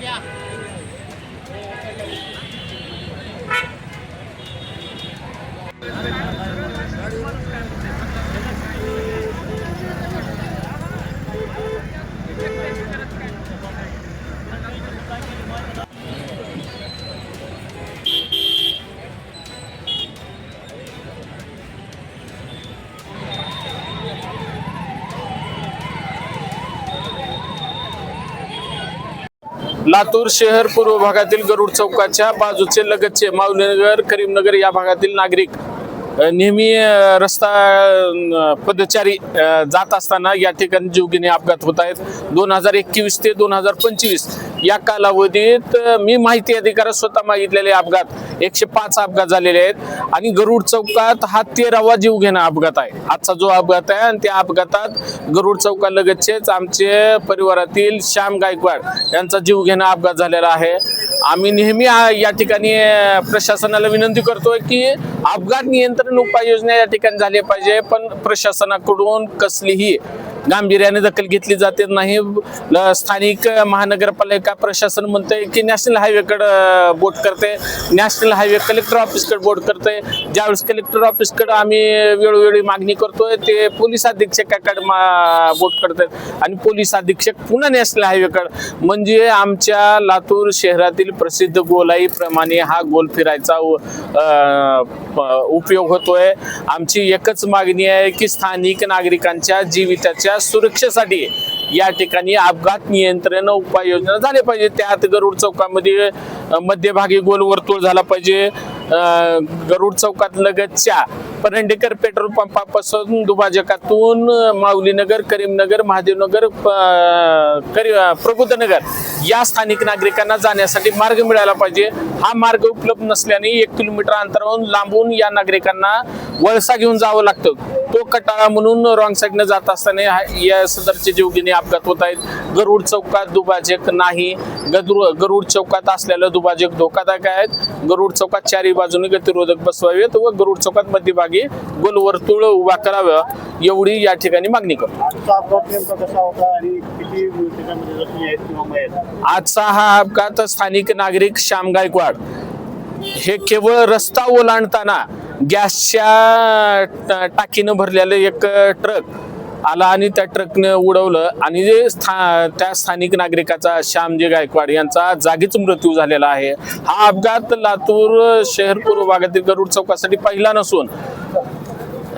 Thank you. Latur शहर पूर्व भागातील गरुड चौकाच्या बाजूचे लगतचे माऊलीनगर करीमनगर या भागातील नागरिक. नेहमी रस्ता पदचारी जात असताना या ठिकाणी जीवघेणे अपघात होत आहेत. दोन हजार एकवीस ते दोन हजार पंचवीस या कालावधीत मी माहिती अधिकारात स्वतः मागितलेले अपघात एकशे पाच अपघात झालेले आहेत. आणि गरुड चौकात हा तेरावा जीवघेणा अपघात आहे. आजचा जो अपघात आहे आणि त्या अपघातात गरुड चौकालगतचेच आमचे परिवारातील श्याम गायकवाड यांचा जीवघेणा अपघात झालेला आहे. आम्ही नेहमी या ठिकाणी प्रशासनाला विनंती करतोय की अपघात नियंत्रण उपाययोजना या ठिकाणी झाली पाहिजे पण प्रशासनाकडून कसलीही गांभीर्याने दखल घेतली जाते नाही. स्थानिक महानगरपालिका प्रशासन म्हणतंय की नॅशनल हायवेकडं बोट करते नॅशनल हायवे कलेक्टर ऑफिसकडे बोट करते ज्यावेळेस कलेक्टर ऑफिसकडे आम्ही वेळोवेळी मागणी करतोय ते पोलीस अधीक्षकाकडे मा- बोट करतात आणि पोलीस अधीक्षक पुन्हा नॅशनल हायवेकडे म्हणजे आमच्या लातूर शहरातील प्रसिद्ध गोलाई प्रमाणे हा गोल फिरायचा उपयोग होतोय. आमची एकच मागणी आहे की स्थानिक नागरिकांच्या जीविताच्या सुरक्षेसाठी या ठिकाणी अपघात नियंत्रण उपाययोजना झाले पाहिजे. त्यात गरुड चौकामध्ये मध्यभागी गोल वर्तुळ झाला पाहिजे. गरुड चौकात लगतच्या परंडेकर पेट्रोल पंपापासून दुभाजकातून माऊलीनगर करीमनगर महादेवनगर प- करी प्रबुद्धनगर या स्थानिक नागरिकांना जाण्यासाठी मार्ग मिळाला पाहिजे. हा मार्ग उपलब्ध नसल्याने एक किलोमीटर अंतरावरून लांबून या नागरिकांना वळसा घेऊन जावं लागतं. तो कटाळा म्हणून रॉंग साईडनं जात असताना या सदरचे जीवघेणे अपघात होत आहेत. गरुड चौकात दुभाजक नाही. गदरू गरुड चौकात असलेलं दुभाजक धोकादायक आहेत. गरुड चौकात चारी बाजूने गतिरोधक बसवावेत व गरुड चौकात मध्यभागी गोलवर्तुळ उभा करावं एवढी या ठिकाणी मागणी करतो? आजचा हा अपघात स्थानिक नागरिक श्याम गायकवाड. हे केवळ रस्ता ओलांडताना गॅसच्या टाकीनं भरलेलं एक ट्रक आला आणि त्या ट्रकनं उडवलं आणि जे स्था त्या स्थानिक नागरिकाचा श्यामजी गायकवाड यांचा जागीच मृत्यू झालेला आहे. हा अपघात लातूर शहर पूर्व भागातील गरुड चौकासाठी पहिला नसून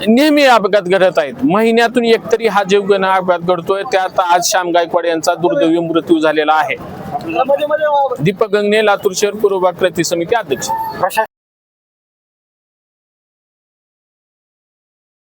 नेहमी अपघात घडत आहेत. महिन्यातून एकतरी हा जीवघेणा अपघात घडतोय. त्यात आज श्याम गायकवाड यांचा दुर्दैवी मृत्यू झालेला आहे. दीपक गंगणे लातूर शहर पूर्व भाग कृती समिती अध्यक्ष